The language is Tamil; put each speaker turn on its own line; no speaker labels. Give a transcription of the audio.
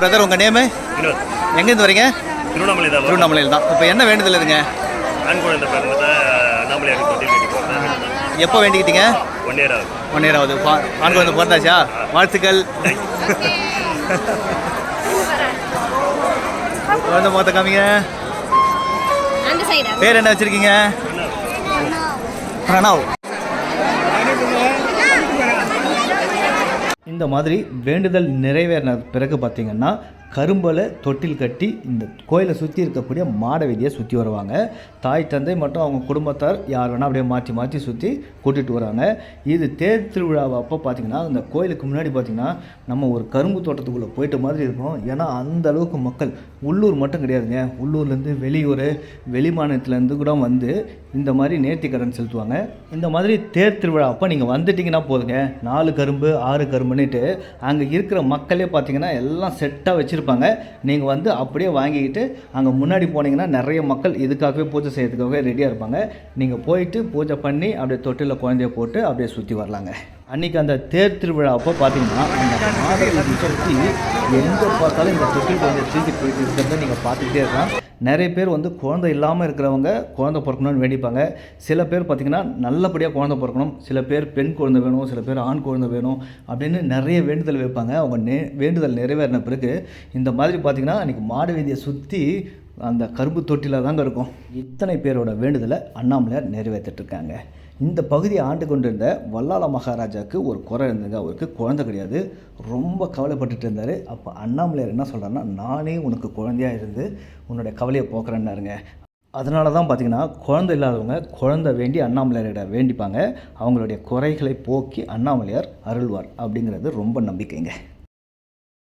பிரதர் உங்கள் நேமு
வினோத்.
எங்கேருந்து வரீங்க?
திருவண்ணாமலை தான்.
திருவண்ணாமலையில் தான். இப்போ என்ன வேண்டுதல் இருங்க எப்போ வேண்டிக்கிட்டீங்க
ஒன் இயர் ஆகுது
ஒன் இயர் ஆகுது ஆண் குழந்தை பிறந்தாச்சா? வாழ்த்துக்கள். குழந்தை முகத்தை காமிங்க.
அந்த சைடு
பேர் என்ன வச்சிருக்கீங்க? பிரணவ். இந்த மாதிரி வேண்டுதல் நிறைவேறின பிறகு பார்த்தீங்கன்னா கரும்பலை தொட்டில் கட்டி இந்த கோயிலை சுற்றி இருக்கக்கூடிய மாட வீதியை சுற்றி வருவாங்க. தாய் தந்தை மற்றும் அவங்க குடும்பத்தார் யார் வேணால் அப்படியே மாற்றி மாற்றி சுற்றி கூட்டிகிட்டு வராங்க. இது தேர் திருவிழாவை அப்போ பார்த்தீங்கன்னா இந்த கோயிலுக்கு முன்னாடி பார்த்தீங்கன்னா நம்ம ஒரு கரும்பு தோட்டத்துக்குள்ளே போயிட்ட மாதிரி இருக்கும். ஏன்னா அந்த அளவுக்கு மக்கள் உள்ளூர் மட்டும் கிடையாதுங்க. உள்ளூர்லேருந்து வெளியூர் வெளி மாநிலத்துலேருந்து கூட வந்து இந்த மாதிரி நேர்த்தி கடன் செலுத்துவாங்க. இந்த மாதிரி தேர் திருவிழா அப்போ நீங்கள் வந்துட்டிங்கன்னா போதுங்க. நாலு கரும்பு ஆறு கரும்புன்னுட்டு அங்கே இருக்கிற மக்களே பார்த்தீங்கன்னா எல்லாம் செட்டாக வச்சுருப்பாங்க. நீங்கள் வந்து அப்படியே வாங்கிக்கிட்டு அங்கே முன்னாடி போனீங்கன்னா நிறைய மக்கள் இதுக்காகவே பூஜை செய்கிறதுக்காகவே ரெடியாக இருப்பாங்க. நீங்கள் போயிட்டு பூஜை பண்ணி அப்படியே தொட்டில் குழந்தைய போட்டு அப்படியே சுற்றி வரலாங்க. அன்றைக்கி அந்த தேர் திருவிழா அப்போ பார்த்தீங்கன்னா அந்த மாதிரி சுற்றி எங்கே பார்த்தாலும் இந்த தொட்டில் குழந்தைய தூக்கி போயிட்டு இருக்கிறத நீங்கள் பார்த்துக்கிட்டே இருக்கலாம். நிறைய பேர் வந்து குழந்தை இல்லாமல் இருக்கிறவங்க குழந்தை பிறக்கணும்னு வேண்டிப்பாங்க. சில பேர் பார்த்திங்கன்னா நல்லபடியாக குழந்தை பிறக்கணும். சில பேர் பெண் குழந்தை வேணும் சில பேர் ஆண் குழந்தை வேணும் அப்படின்னு நிறைய வேண்டுதல் வைப்பாங்க. அவங்க நே வேண்டுதல் நிறைவேறின பிறகு இந்த மாதிரி பார்த்திங்கன்னா அன்றைக்கி மாடு வீதியை சுற்றி அந்த கரும்பு தொட்டியில் தாங்க இருக்கும். இத்தனை பேரோட வேண்டுதலை அண்ணாமலையார் நிறைவேற்றிட்டு இருக்காங்க இந்த பகுதியை ஆண்டு கொண்டிருந்த வல்லாள மகாராஜாவுக்கு ஒரு குறை இருந்ததுங்க அவருக்கு குழந்தை கிடையாது. ரொம்ப கவலைப்பட்டுட்டு இருந்தார். அப்போ அண்ணாமலையார் என்ன சொல்கிறாருன்னா நானே உனக்கு குழந்தையாக இருந்து உன்னுடைய கவலையை போக்குறேன்னாருங்க. அதனால தான் பார்த்திங்கன்னா குழந்தை இல்லாதவங்க குழந்தை வேண்டி அண்ணாமலையாரிட வேண்டிப்பாங்க. அவங்களுடைய குறைகளை போக்கி அண்ணாமலையார் அருள்வார் அப்படிங்கிறது ரொம்ப நம்பிக்கைங்க.